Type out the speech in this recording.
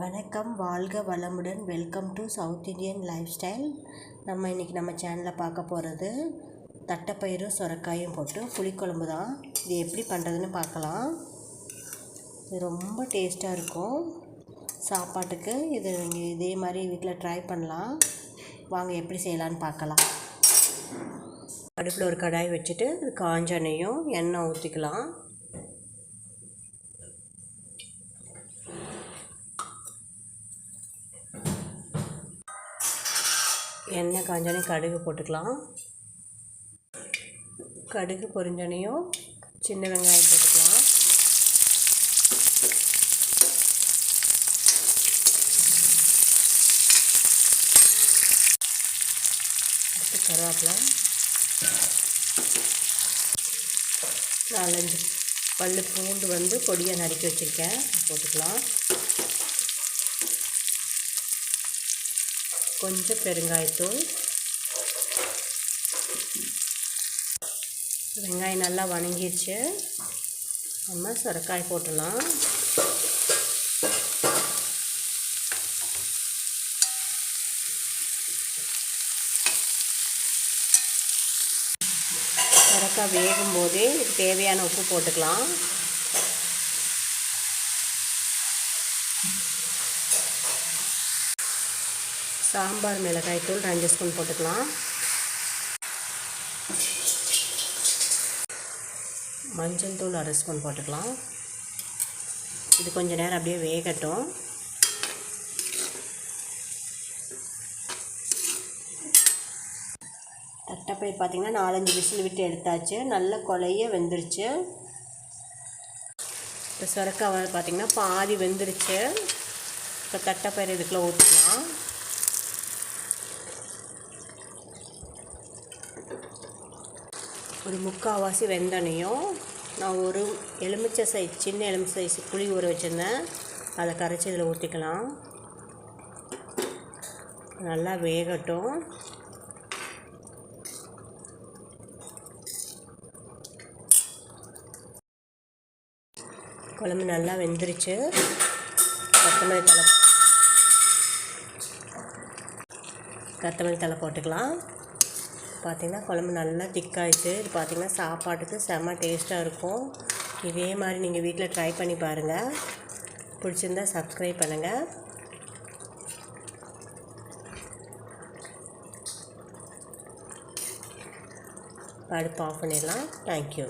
வணக்கம் வாழ்க வளமுடன். Welcome to south Indian lifestyle நம்ம இன்றைக்கி நம்ம சேனலில் பார்க்க போகிறது தட்டைப்பயிரும் சுரக்காயும் போட்டு புளிக்குழம்பு தான். இது எப்படி பண்ணுறதுன்னு பார்க்கலாம். இது ரொம்ப டேஸ்ட்டாக இருக்கும். சாப்பாட்டுக்கு இது நீங்கள் இதே மாதிரி வீட்டில் ட்ரை பண்ணலாம். வாங்க எப்படி செய்யலான்னு பார்க்கலாம். அடுப்பில் ஒரு கடாய் வச்சுட்டு காஞ்ச எண்ணெயும் எண்ணெய் ஊற்றிக்கலாம் எண்ணெய் காஞ்சோடனே கடுகு போட்டுக்கலாம். கடுகு பொரிஞ்சோனையும் சின்ன வெங்காயம் போட்டுக்கலாம். அடுத்து கருவேப்பிலை. நாலஞ்சு பல் பூண்டு வந்து பொடியாக நறுக்கி வச்சுருக்கேன். போட்டுக்கலாம். கொஞ்சம் பெருங்காயத்தூள் வெங்காயம் நல்லா வணங்கிடுச்சு நம்ம சுரக்காய் போட்டுடலாம். சுரக்காய் வேகும் போதே தேவையான உப்பு போட்டுக்கலாம். சாம்பார் மிளகாய் தூள் ரெண்டு ஸ்பூன் போட்டுக்கலாம். மஞ்சள் தூள் அரை ஸ்பூன் போட்டுக்கலாம். இது கொஞ்சம் நேரம் அப்படியே வேகட்டும். தட்டைப்பயிர் பார்த்திங்கன்னா நாலஞ்சு விசில் விட்டு எடுத்தாச்சு. நல்ல கொலைய வெந்துருச்சு. இப்போ சுரக்காய் பார்த்திங்கன்னா பாதி வெந்துருச்சு. இப்போ தட்டைப்பயிர் இதுக்குள்ளே ஊற்றிக்கலாம். ஒரு முக்கால்வாசி வெந்தனையும் நான் ஒரு எலுமிச்சை சைஸ் சின்ன எலுமிச்சை சைஸ் புளி ஊற வச்சுருந்தேன். அதை கரைச்சி இதில் ஊற்றிக்கலாம் நல்லா வேகட்டும். குழம்பு நல்லா வெந்துருச்சு. கொத்தமல்லி தலை கொத்தமல்லி தலை போட்டுக்கலாம். பார்த்திங்கன்னா குழம்பு நல்லா திக்காயிடுச்சு இது பார்த்திங்கன்னா சாப்பாட்டுக்கு செம்ம டேஸ்ட்டாக இருக்கும். இதே மாதிரி நீங்கள் வீட்டில் ட்ரை பண்ணி பாருங்கள் பிடிச்சிருந்தா சப்ஸ்கிரைப் பண்ணுங்கள் அடுப்பு ஆஃப் பண்ணிடலாம். தேங்க்யூ